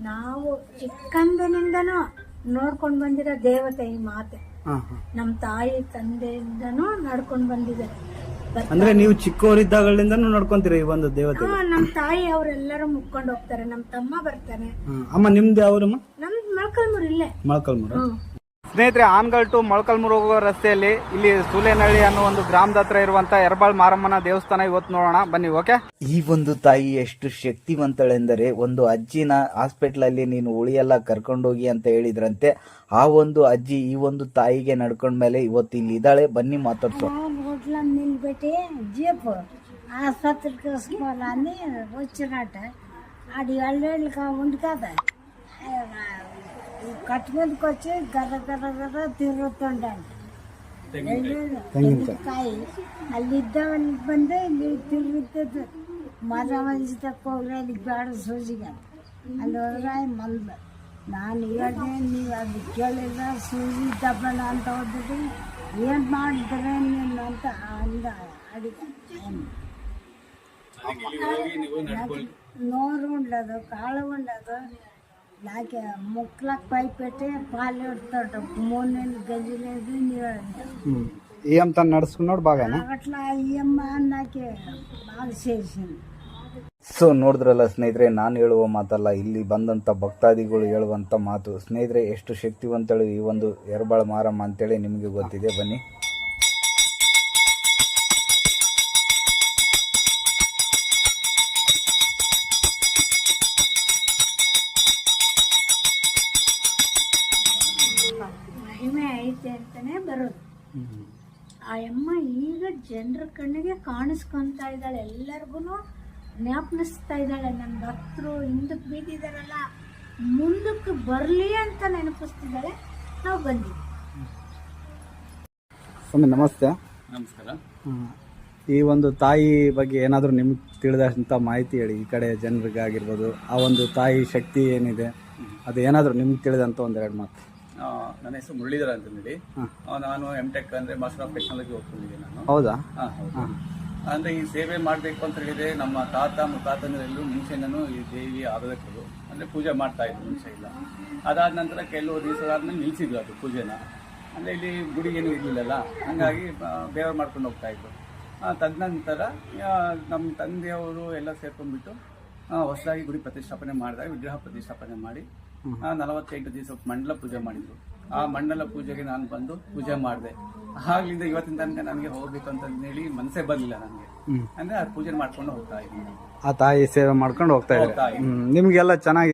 ನಾವು ಚಿಕ್ಕಂದಿನಿಂದನೂ ನೋಡ್ಕೊಂಡು ಬಂದಿರೋ ದೇವತೆ ಈ ಮಾತೆ. ನಮ್ಮ ತಾಯಿ ತಂದೆಯಿಂದನೂ ನಡ್ಕೊಂಡು ಬಂದಿದ್ದಾರೆ ಅಂದ್ರೆ ನೀವು ಚಿಕ್ಕವರಿದ್ದಾಗಲಿಂದನೂ ನೋಡ್ಕೊಂತೀರಿ ಈ ಒಂದು ದೇವತೆ ನಮ್ಮ ತಾಯಿ ಅವರೆಲ್ಲರೂ ಮುಕ್ಕೊಂಡು ಹೋಗ್ತಾರೆ. ನಮ್ಮ ತಮ್ಮ ಬರ್ತಾನೆ ಅಮ್ಮ ನಿಮ್ದು ಯಾವ್ರಮ್ಮ? ನಮ್ದು ಮೊಳಕಲ್ಮೂರು ಇಲ್ಲೇ. ಮೊಳಕಲ್ಮೂರು ಸ್ನೇಹಿತರೆ ಆನ್ಗಲ್ ಟು ಮೊಳಕಲ್ಮೂರು ಹೋಗೋ ರಸ್ತೆಯಲ್ಲಿ ಇಲ್ಲಿ ಸೂಲೆನಹಳ್ಳಿ ಅನ್ನೋ ಒಂದು ಗ್ರಾಮದ ಹತ್ರ ಇರುವಂತ ಎರಬಾಳ್ ಮಾರಮ್ಮನ ದೇವಸ್ಥಾನ ಇವತ್ತು ನೋಡೋಣ ಬನ್ನಿ ಓಕೆ ಈ ಒಂದು ತಾಯಿ ಎಷ್ಟು ಶಕ್ತಿವಂತಳೆಂದರೆ ಒಂದು ಅಜ್ಜಿನ ಹಾಸ್ಪಿಟ್ಲ್ ಅಲ್ಲಿ ನೀನು ಉಳಿಯೆಲ್ಲ ಕರ್ಕೊಂಡೋಗಿ ಅಂತ ಹೇಳಿದ್ರಂತೆ ಆ ಒಂದು ಅಜ್ಜಿ ಈ ಒಂದು ತಾಯಿಗೆ ನಡ್ಕೊಂಡ ಮೇಲೆ ಇವತ್ತು ಇಲ್ಲಿ ಇದ್ದಾಳೆ ಬನ್ನಿ ಮಾತಾಡ್ಸೋ రోడ్ల నిలబెట్టి జీపు ఆసుపత్రికి తీసుకోవాలని వచ్చినట్ట ఆడి ఏళ్ళేళ్ళకి ఉంది కదా ಕಟ್ಕೊಂಡ್ಕೊಚ್ಚಿ ಗರ ಗರ ಗರ ತಿರುತ್ತೊಂಡ ಕಾಯಿ ಅಲ್ಲಿದ್ದವನ್ ಬಂದು ಇಲ್ಲಿ ತಿರುತ್ತದ್ದು ಮರ ಹೊಲಿಸಿದಕ್ಕೆ ಹೋಗ್ರೆ ಅಲ್ಲಿ ಬೇಡ ಸೂಜಿಗೆ ಅಲ್ಲಿ ಹೋದ್ರೆ ಮಲ್ದ ನಾನು ಇವಾಗ ನೀವು ಅದು ಕೇಳಿಲ್ಲ ಸೂಜಿ ದಬ್ಬಣ ಅಂತ ಹೋದ್ರೆ ಏನು ಮಾಡಿದ್ರೆ ನಿನ್ನ ಅಂತ ಅಂದ ಅಡಿಗೆ. ನೋರು ಉಂಡದು ಕಾಳು ಉಂಡದು. నాకు ముక్కలకు పై పెట్టి పాలు పెడతాడు మూడు నెలలు గది లేదు నీళ్ళు ఈ అంత నడుచుకున్నాడు బాగానా అట్లా అయ్యమ్మ నాకు బాగా చేసింది ಸೊ ನೋಡಿದ್ರಲ್ಲ ಸ್ನೇಹಿತರೆ ನಾನು ಹೇಳುವ ಮಾತಲ್ಲ ಇಲ್ಲಿ ಬಂದಂತ ಭಕ್ತಾದಿಗಳು ಹೇಳುವಂತ ಮಾತು ಸ್ನೇಹಿತರೆ ಎಷ್ಟು ಶಕ್ತಿವಂತಳು ಈ ಒಂದು ಎರಬಾಳ ಮಾರಮ್ಮ ಅಂತೇಳಿ ನಿಮಗೆ ಗೊತ್ತಿದೆ ಬನ್ನಿ ಮಹಿಮೆ ಐತೆ ಅಂತಾನೆ ಬರೋದು. ಆ ಅಮ್ಮ ಈಗ ಜನರ ಕಣ್ಣಿಗೆ ಕಾಣಿಸ್ಕೊಂತ ಇದ್ದಾಳೆ. ಎಲ್ಲರಿಗೂ ಜ್ಞಾಪನಿಸ್ತಾ ಇದ್ದಾಳೆ. ನನ್ನ ಭಕ್ತರು ಹಿಂದಕ್ಕೆ ಬೀದಿದಾರಲ್ಲ ಮುಂದಕ್ಕೆ ಬರಲಿ ಅಂತ ನೆನಪಿಸ್ತಿದ್ದಾಳೆ. ನಾವು ಬಂದಿದ್ದೀವಿ ಸ್ವಾಮಿ ನಮಸ್ತೆ. ನಮಸ್ಕಾರ. ಈ ಒಂದು ತಾಯಿ ಬಗ್ಗೆ ಏನಾದರೂ ನಿಮ್ಗೆ ತಿಳಿದಂಥ ಮಾಹಿತಿ ಹೇಳಿ. ಈ ಕಡೆ ಜನರಿಗಾಗಿರ್ಬೋದು ಆ ಒಂದು ತಾಯಿ ಶಕ್ತಿ ಏನಿದೆ ಅದು ಏನಾದರೂ ನಿಮ್ಗೆ ತಿಳಿದಂಥ ಒಂದೆರಡು ಮಾತು. ನನ್ನ ಹೆಸರು ಮುರಳೀಧರ ಅಂತ ಹೇಳಿ ನಾನು ಎಂ ಟೆಕ್ ಅಂದ್ರೆ ಮಾಸ್ಟರ್ ಆಫ್ ಟೆಕ್ನಾಲಜಿ ಓದ್ಕೊಂಡಿದ್ದೀನಿ ನಾನು. ಹೌದಾ. ಅಂದ್ರೆ ಈ ಸೇವೆ ಮಾಡಬೇಕು ಅಂತ ಹೇಳಿದ್ರೆ ನಮ್ಮ ತಾತ ಮುತ್ತಾತನರೆಲ್ಲೂ ಮುಂಚೆನೂ ಈ ದೇವಿ ಆರಾಧಕರು ಅಂದ್ರೆ ಪೂಜೆ ಮಾಡ್ತಾ ಇದ್ರು ಮುಂಚೆ ಇಲ್ಲ ಅದಾದ ನಂತರ ಕೆಲವು ದಿವಸದಾದ್ಮೇಲೆ ನಿಲ್ಸಿದ್ರು ಅದು ಪೂಜೆನ. ಅಂದ್ರೆ ಇಲ್ಲಿ ಗುಡಿ ಏನು ಇರ್ಲಿಲ್ಲಲ್ಲ. ಹಂಗಾಗಿ ಬೇರೆ ಮಾಡ್ಕೊಂಡು ಹೋಗ್ತಾ ಇದ್ರು. ತದನಂತರ ನಮ್ಮ ತಂದೆಯವರು ಎಲ್ಲ ಸೇರ್ಕೊಂಡ್ಬಿಟ್ಟು ಹೊಸದಾಗಿ ಗುಡಿ ಪ್ರತಿಷ್ಠಾಪನೆ ಮಾಡಿದಾಗ ವಿಗ್ರಹ ಪ್ರತಿಷ್ಠಾಪನೆ ಮಾಡಿ ನಲವತ್ತೆಂಟು ದಿವಸ ಮಂಡಲ ಪೂಜೆ ಮಾಡಿದ್ರು. ಆ ಮಂಡಲ ಪೂಜೆಗೆ ನಾನು ಬಂದು ಪೂಜೆ ಮಾಡಿದೆ. ಆಗ್ಲಿಂದ ಇವತ್ತಿನ ತನಕ ನನಗೆ ಹೋಗ್ಬೇಕು ಅಂತ ಹೇಳಿ ಮನಸ್ಸೇ ಬರಲಿಲ್ಲ ನನಗೆ. ಅಂದ್ರೆ ಆ ಪೂಜೆ ಮಾಡ್ಕೊಂಡು ಹೋಗ್ತಾ ಇದ್ದೀನಿ ಆ ತಾಯಿ ಸೇವೆ ಮಾಡ್ಕೊಂಡು ಹೋಗ್ತಾ ಇದ್ದಾರೆ. ಇದ್ದೀನಿ. ನಿಮ್ಗೆಲ್ಲ ಚೆನ್ನಾಗಿ